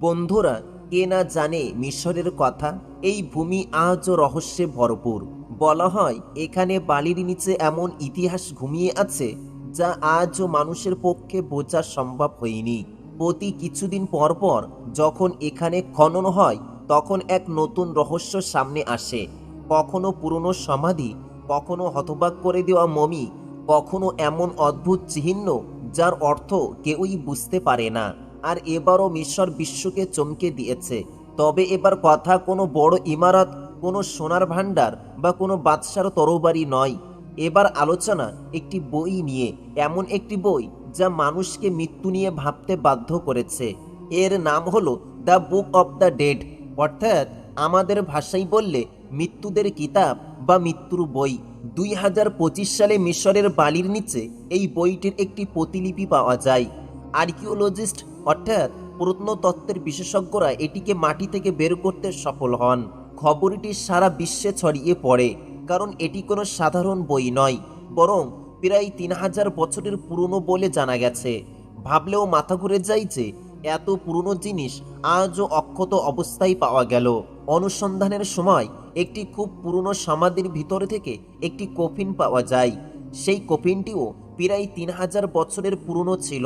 বন্ধুরা, কে না জানে মিশরের কথা? এই ভূমি আজও রহস্যে ভরপুর। বলা হয়, এখানে বালির নিচে এমন ইতিহাস ঘুমিয়ে আছে, যা আজও মানুষের পক্ষে বোঝা সম্ভব হয়নি। প্রতি কিছুদিন পর পর যখন এখানে খনন হয়, তখন এক নতুন রহস্য সামনে আসে। কখনো পুরনো সমাধি, কখনো হতবাক করে দেওয়া মমি, কখনো এমন অদ্ভুত চিহ্ন, যার অর্থ কেউই বুঝতে পারে না। আর এবারও মিশর বিশ্বকে চমকে দিয়েছে। তবে এবার কথা কোনো বড় ইমারত, কোনো সোনার ভাণ্ডার বা কোনো বাদশার তরবারি নয়। এবার আলোচনা একটি বই নিয়ে, এমন একটি বই যা মানুষকে মৃত্যু নিয়ে ভাবতে বাধ্য করেছে। এর নাম হলো the book of the dead, অর্থাৎ আমাদের ভাষায় বললে মৃত্যুদের কিতাব বা মৃত্যুর বই। দুই হাজার পঁচিশ সালে মিশরের বালির নিচে এই বইটির একটি প্রতিলিপি পাওয়া যায়। আর্কিওলজিস্ট অর্থাৎ প্রত্নতত্ত্বের বিশেষজ্ঞরা এটিকে মাটি থেকে বের করতে সফল হন। খবরটি সারা বিশ্বে ছড়িয়ে পড়ে, কারণ এটি কোনো সাধারণ বই নয়, বরং প্রায় তিন হাজার বছরের পুরনো বলে জানা গেছে। ভাবলেও মাথা ঘুরে যায় যে, এত পুরনো জিনিস আজও অক্ষত অবস্থায় পাওয়া গেল। অনুসন্ধানের সময় একটি খুব পুরনো সমাধির ভিতর থেকে একটি কফিন পাওয়া যায়। সেই কফিনটিও প্রায় তিন হাজার বছরের পুরনো ছিল।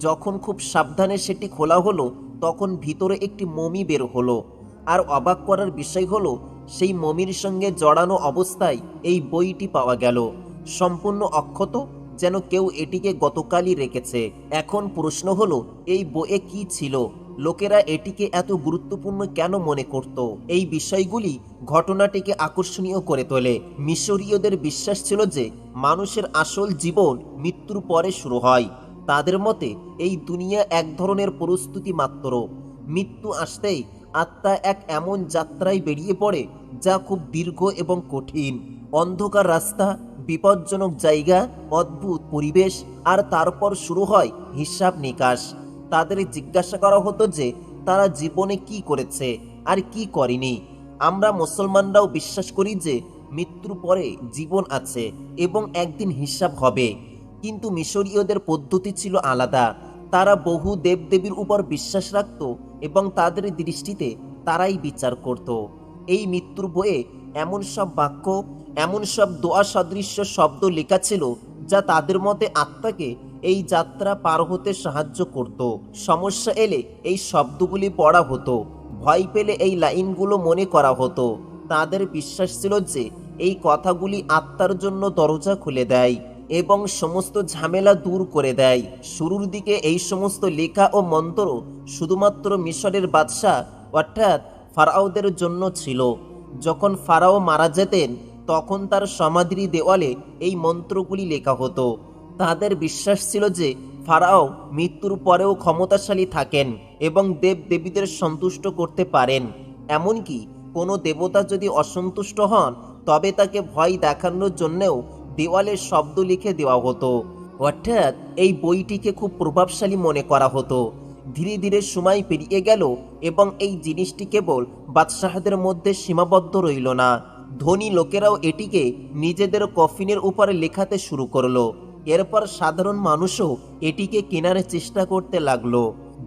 যখন খুব সাবধানে সেটি খোলা হলো, তখন ভিতরে একটি মমি বের হলো। আর অবাক করার বিষয় হলো, সেই মমির সঙ্গে জড়ানো অবস্থায় এই বইটি পাওয়া গেল। সম্পূর্ণ অক্ষত যেন কেউ এটিকে গতকালই রেখেছে। এখন প্রশ্ন হলো, এই বইয়ে কি ছিল? লোকেরা এটিকে এত গুরুত্বপূর্ণ কেন মনে করত? এই বিষয়গুলি ঘটনাটিকে আকর্ষণীয় করে তোলে। মিশরীয়দের বিশ্বাস ছিল যে, মানুষের আসল জীবন মৃত্যুর পরে শুরু হয়। তাদের মতে, এই দুনিয়া এক ধরনের প্রস্তুতি মাত্র। মৃত্যু আসতেই আত্মা এক এমন যাত্রায় বেরিয়ে পড়ে, যা খুব দীর্ঘ এবং কঠিন। অন্ধকার রাস্তা, বিপজ্জনক জায়গা, অদ্ভুত পরিবেশ, আর তারপর শুরু হয় হিসাব নিকাশ। তাদের জিজ্ঞাসা করা হতো যে, তারা জীবনে কি করেছে, আর কি করেনি। আমরা মুসলমানরাও বিশ্বাস করি যে, মৃত্যুর পরে জীবন আছে এবং একদিন হিসাব হবে। কিন্তু মিশরীয়দের পদ্ধতি ছিল আলাদা। তারা বহু দেবদেবীর উপর বিশ্বাস রাখত এবং তাদের দৃষ্টিতে তারাই বিচার করত। এই মৃত্যুর বইয়ে এমন সব বাক্য, এমন সব দোয়া সদৃশ্য শব্দ লেখা ছিল যা তাদের মতে আত্মাকে এই যাত্রা পার হতে সাহায্য করত। সমস্যা এলে এই শব্দগুলি পড়া হতো। ভয় পেলে এই লাইনগুলো মনে করা হতো। তাদের বিশ্বাস ছিল যে এই কথাগুলি আত্মার জন্য দরজা খুলে দেয়। এবং সমস্ত ঝামেলা দূর করে দেয়। শুরুর দিকে এই সমস্ত লেখা ও মন্ত্র শুধুমাত্র মিশরের বাদশাহ, অর্থাৎ ফারাওদের জন্য ছিল। যখন ফারাও মারা যেতেন, তখন তার সমাধির দেওয়ালে এই মন্ত্রগুলি লেখা হতো। তাদের বিশ্বাস ছিল যে ফারাও মৃত্যুর পরেও ক্ষমতাশালী থাকেন এবং দেব দেবীদের সন্তুষ্ট করতে পারেন। এমনকি কোনো দেবতা যদি অসন্তুষ্ট হন, তবে তাকে ভয় দেখানোর জন্যেও দেওয়ালে শব্দ লিখে দেওয়া হতো। অর্থাৎ এই বইটিকে খুব প্রভাবশালী মনে করা হতো। ধীরে ধীরে সময় পেরিয়ে গেল এবং এই জিনিসটি কেবল বাদশাহদের মধ্যে সীমাবদ্ধ রইল না। ধনী লোকেরাও এটিকে নিজেদের কফিনের উপরে লেখাতে শুরু করল। এরপর সাধারণ মানুষও এটিকে কেনার চেষ্টা করতে লাগল।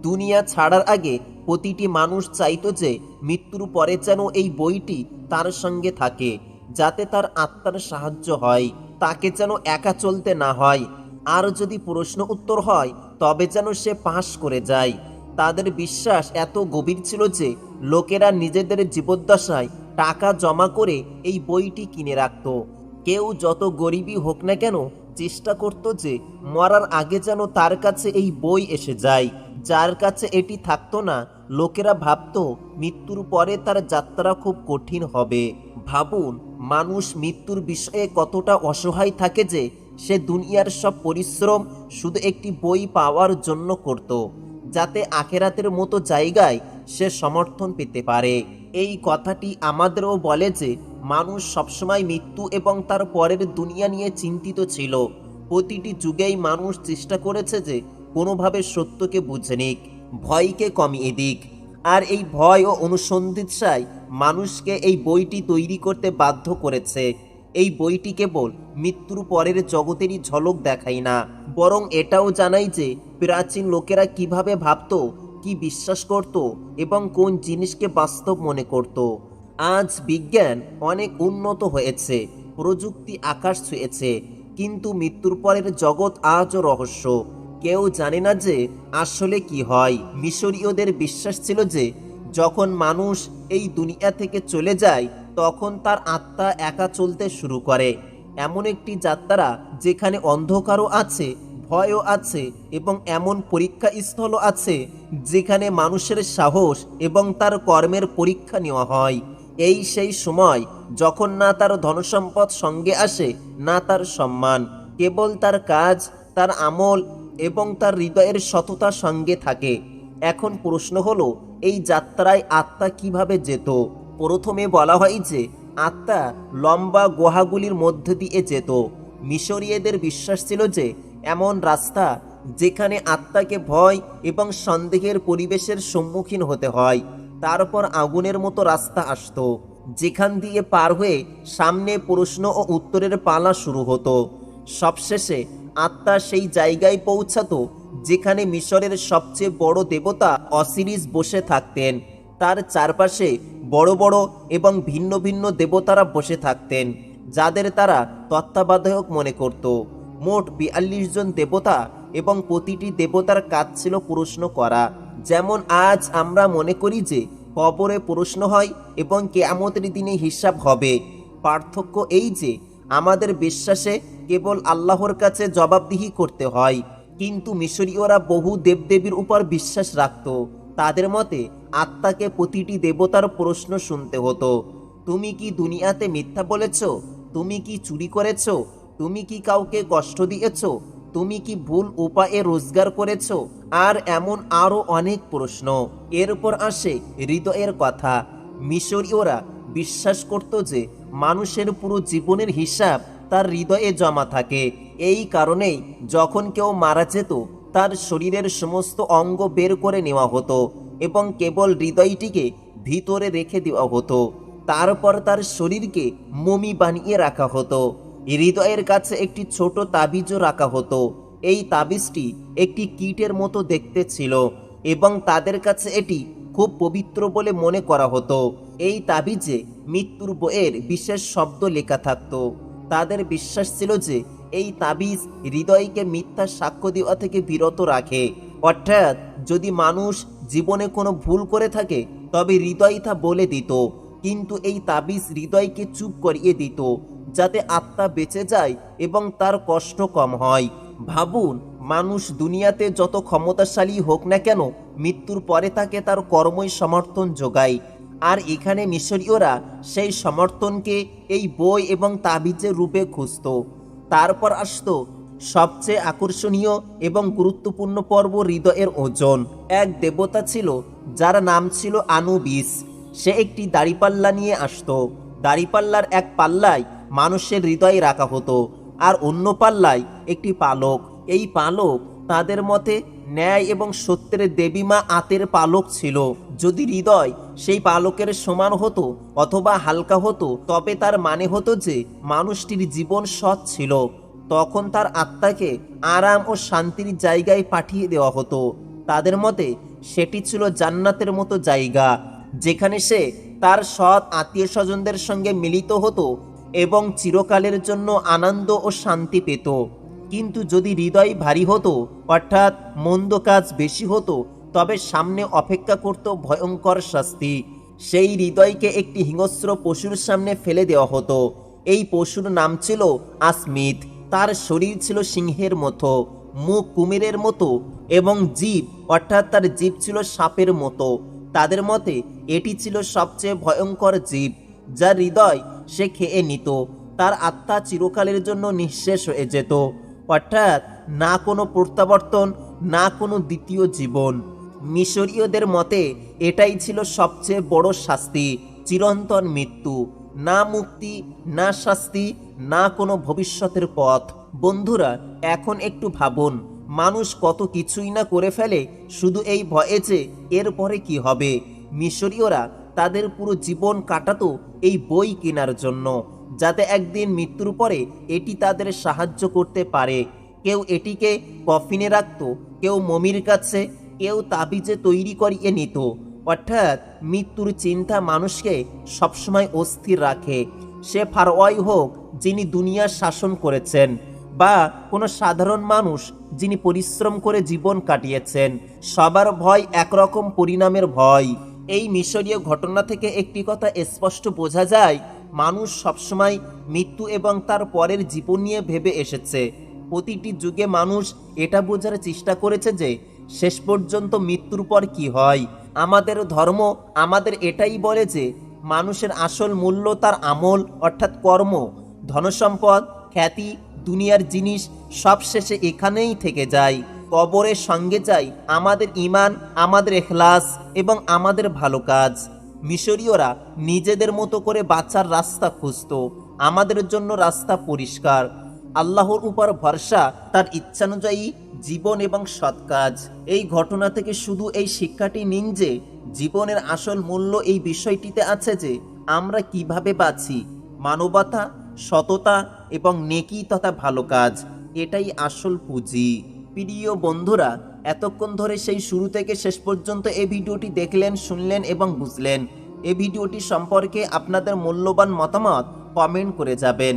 দুনিয়া ছাড়ার আগে প্রতিটি মানুষ চাইতো যে মৃত্যুর পরে যেন এই বইটি তার সঙ্গে থাকে, যাতে তার আত্মার সাহায্য হয়। তাকে যেন একা চলতে না হয়। আর যদি প্রশ্ন উত্তর হয়, তবে যেন সে পাশ করে যায়। তাদের বিশ্বাস এত গভীর ছিল যে, লোকেরা নিজেদের জীবদ্দশায় টাকা জমা করে এই বইটি কিনে রাখত। কেউ যত গরিবই হোক না কেন, চেষ্টা করত যে, মরার আগে যেন তার কাছে এই বই এসে যায়। যার কাছে এটি থাকতো না, লোকেরা ভাবতো, মৃত্যুর পরে তার যাত্রা খুব কঠিন হবে। ভাবুন, মানুষ মৃত্যুর বিষয়ে কতটা অসহায় থাকে যে, সে দুনিয়ার সব পরিশ্রম শুধু একটি বই পাওয়ার জন্য করত, যাতে আখেরাতের মতো জায়গায় সে সমর্থন পেতে পারে। এই কথাটি আমাদেরও বলে যে, মানুষ সবসময় মৃত্যু এবং তার পরের দুনিয়া নিয়ে চিন্তিত ছিল। প্রতিটি যুগেই মানুষ চেষ্টা করেছে যে কোনোভাবে সত্যকে বুঝে নিক, ভয়কে কমিয়ে দিক। আর এই ভয় ও অনুসন্ধিৎসায় মানুষকে এই বইটি তৈরি করতে বাধ্য করেছে। এই বইটি কেবল মৃত্যুর পরের জগতেরই ঝলক দেখায় না, বরং এটাও জানাই যে প্রাচীন লোকেরা কীভাবে ভাবত, কি বিশ্বাস করত এবং কোন জিনিসকে বাস্তব মনে করত। আজ বিজ্ঞান অনেক উন্নত হয়েছে, প্রযুক্তি আকাশ ছুঁয়েছে, কিন্তু মৃত্যুর পরের জগৎ আজও রহস্য। কেউ জানে না যে আসলে কি হয়। মিশরীয়দের বিশ্বাস ছিল যে, যখন মানুষ এই দুনিয়া থেকে চলে যায়, তখন তার আত্মা একা চলতে শুরু করে। এমন একটি যাত্রা যেখানে অন্ধকারও আছে, ভয়ও আছে এবং এমন পরীক্ষা স্থলও আছে, যেখানে মানুষের সাহস এবং তার কর্মের পরীক্ষা নেওয়া হয়। এই সেই সময়, যখন না তার ধনসম্পদ সঙ্গে আসে, না তার সম্মান। কেবল তার কাজ, তার আমল এবং তার হৃদয়ের সততা সঙ্গে থাকে। এখন প্রশ্ন হলো, এই যাত্রায় আত্মা কীভাবে যেত? প্রথমে বলা হয় যে, আত্মা লম্বা গুহাগুলির মধ্য দিয়ে যেত। মিশরীয়দের বিশ্বাস ছিল যে, এমন রাস্তা যেখানে আত্মাকে ভয় এবং সন্দেহের পরিবেশের সম্মুখীন হতে হয়। তারপর আগুনের মতো রাস্তা আসতো, যেখান দিয়ে পার হয়ে সামনে প্রশ্ন ও উত্তরের পালা শুরু হতো। সবশেষে আত্মা সেই জায়গায় পৌঁছাতো যেখানে মিশরের সবচেয়ে বড় দেবতা অসিরিস বসে থাকতেন। তার চারপাশে বড় বড় এবং ভিন্ন ভিন্ন দেবতারা বসে থাকতেন, যাদের তারা তত্ত্বাবধায়ক মনে করত। মোট বিয়াল্লিশ জন দেবতা এবং প্রতিটি দেবতার কাজ ছিল প্রশ্ন করা। যেমন আজ আমরা মনে করি যে কবরে প্রশ্ন হয় এবং কেয়ামতের দিনে হিসাব হবে। পার্থক্য এই যে আমাদের বিশ্বাসে কেবল আল্লাহর কাছে জবাবদিহি করতে হয়। কিন্তু মিশরীয়রা বহু দেবদেবীর উপর বিশ্বাস রাখত। তাদের মতে আত্মাকে প্রতিটি দেবতার প্রশ্ন শুনতে হতো। তুমি কি দুনিয়াতে মিথ্যা বলেছ? তুমি কি চুরি করেছ? তুমি কি কাউকে কষ্ট দিয়েছ? তুমি কি ভুল উপায়ে রোজগার করেছ? আর এমন আরও অনেক প্রশ্ন। এরপর আসে হৃদয়ের কথা। মিশরীয়রা বিশ্বাস করত যে মানুষের পুরো জীবনের হিসাব তার হৃদয়ে জমা থাকে। এই কারণেই যখন কেউ মারা যেত, তার শরীরের সমস্ত অঙ্গ বের করে নেওয়া হতো এবং কেবল হৃদয়টিকে ভিতরে রেখে দেওয়া হতো। তারপর তার শরীরকে মমি বানিয়ে রাখা হতো। হৃদয়ের কাছে একটি ছোট তাবিজও রাখা হতো। এই তাবিজটি একটি কীটের মতো দেখতে ছিল এবং তাদের কাছে এটি খুব পবিত্র বলে মনে করা হতো। এই তাবিজে মৃত্যুর বইয়ের বিশেষ শব্দ লেখা থাকতো। তাদের বিশ্বাস ছিল যে এই তাবিজ হৃদয়কে মিথ্যা সাক্ষ্য দেওয়া থেকে বিরত রাখে। অর্থাৎ যদি মানুষ জীবনে কোনো ভুল করে থাকে, তবে হৃদয় তা বলে দিত। কিন্তু এই তাবিজ হৃদয়কে চুপ করিয়ে দিত, যাতে আত্মা বেঁচে যায় এবং তার কষ্ট কম হয়। ভাবুন, মানুষ দুনিয়াতে যত ক্ষমতাশালী হোক না কেন, মৃত্যুর পরে তাকে তার কর্মই সমর্থন যোগায়। আর এখানে মিশরীয়রা সেই সমর্থনকে এই বই এবং তাবিজের রূপে খুঁজত। তারপর আসতো সবচেয়ে আকর্ষণীয় এবং গুরুত্বপূর্ণ পর্ব হৃদয়ের ওজন। এক দেবতা ছিল, যার নাম ছিল আনুবিস। সে একটি দাড়িপাল্লা নিয়ে আসতো। দাড়িপাল্লার এক পাল্লায় মানুষের হৃদয় রাখা হতো আর অন্য পাল্লায় একটি পালক। এই পালক তাদের মতে ন্যায় এবং সত্যের দেবীমা আতের পালক ছিল। যদি হৃদয় সেই পালকের সমান হতো অথবা হালকা হতো, তবে তার মানে হতো যে মানুষটির জীবন সৎ ছিল। তখন তার আত্মাকে আরাম ও শান্তির জায়গায় পাঠিয়ে দেওয়া হতো। তাদের মতে, সেটি ছিল জান্নাতের মতো জায়গা, যেখানে সে তার সৎ আত্মীয় স্বজনদের সঙ্গে মিলিত হতো এবং চিরকালের জন্য আনন্দ ও শান্তি পেত। কিন্তু যদি হৃদয় ভারী হতো, অর্থাৎ মন্দ কাজ বেশি হতো তবে সামনে অপেক্ষা করত ভয়ঙ্কর শাস্তি। সেই হৃদয়কে একটি হিংস্র পশুর সামনে ফেলে দেওয়া হতো। এই পশুর নাম ছিল আসমিত। তার শরীর ছিল সিংহের মতো, মুখ কুমিরের মতো এবং জীব, অর্থাৎ তার জীব ছিল সাপের মতো। তাদের মতে, এটি ছিল সবচেয়ে ভয়ঙ্কর জীব, যার হৃদয় সে খেয়ে নিত। তার আত্মা চিরকালের জন্য নিঃশেষ হয়ে যেত। অর্থাৎ, না কোনো প্রত্যাবর্তন, না কোনো দ্বিতীয় জীবন। মিশরীয়দের মতে, এটাই ছিল সবচেয়ে বড় শাস্তি, চিরন্তন মৃত্যু। না মুক্তি, না শাস্তি, না কোনো ভবিষ্যতের পথ। বন্ধুরা, এখন একটু ভাবুন, মানুষ কত কিছুই না করে ফেলে, শুধু এই ভয়ে যে এরপরে কি হবে? মিশরীয়রা তাদের পুরো জীবন কাটাতো এই বই কেনার জন্য, যাতে একদিন মৃত্যুর পরে এটি তাদের সাহায্য করতে পারে। কেউ এটিকে কফিনে রাখত, কেউ মমির কাছে কেউ তাবিজে তৈরি করিয়ে নিত। অর্থাৎ মৃত্যুর চিন্তা মানুষকে সবসময় অস্থির রাখে। সে ফারওয়াই হোক যিনি দুনিয়ার শাসন করেছেন বা কোনো সাধারণ মানুষ যিনি পরিশ্রম করে জীবন কাটিয়েছেন, সবার ভয় একরকম পরিণামের ভয়। এই মিশরীয় ঘটনা থেকে একটি কথা স্পষ্ট বোঝা যায়, মানুষ সবসময় মৃত্যু এবং তার পরের জীবন নিয়ে ভেবে এসেছে। প্রতিটি যুগে মানুষ এটা বোঝার চেষ্টা করেছে যে শেষ পর্যন্ত মৃত্যুর পর কি হয়? আমাদের ধর্ম আমাদের এটাই বলে যে, মানুষের আসল মূল্য তার আমল, অর্থাৎ কর্ম, ধনসম্পদ, খ্যাতি, দুনিয়ার জিনিস সব শেষে এখানেই থেকে যায়। কবরের সঙ্গে যাই আমাদের ইমান আমাদের এখলাস এবং আমাদের ভালো কাজ। মিশরীয়রা নিজেদের মতো করে বাঁচার রাস্তা খুঁজত। আমাদের জন্য রাস্তা পরিষ্কার। আল্লাহর উপর ভরসা তার ইচ্ছানুযায়ী জীবন এবং সৎ কাজ। এই ঘটনা থেকে শুধু এই শিক্ষাটি নিন যে, জীবনের আসল মূল্য এই বিষয়টিতে আছে যে, আমরা কীভাবে বাঁচি। মানবতা, সততা এবং নেকি তথা ভালো কাজ, এটাই আসল পুঁজি। প্রিয় বন্ধুরা, এতক্ষণ ধরে সেই শুরু থেকে শেষ পর্যন্ত এই ভিডিওটি দেখলেন, শুনলেন এবং বুঝলেন। এই ভিডিওটি সম্পর্কে আপনাদের মূল্যবান মতামত কমেন্ট করে যাবেন।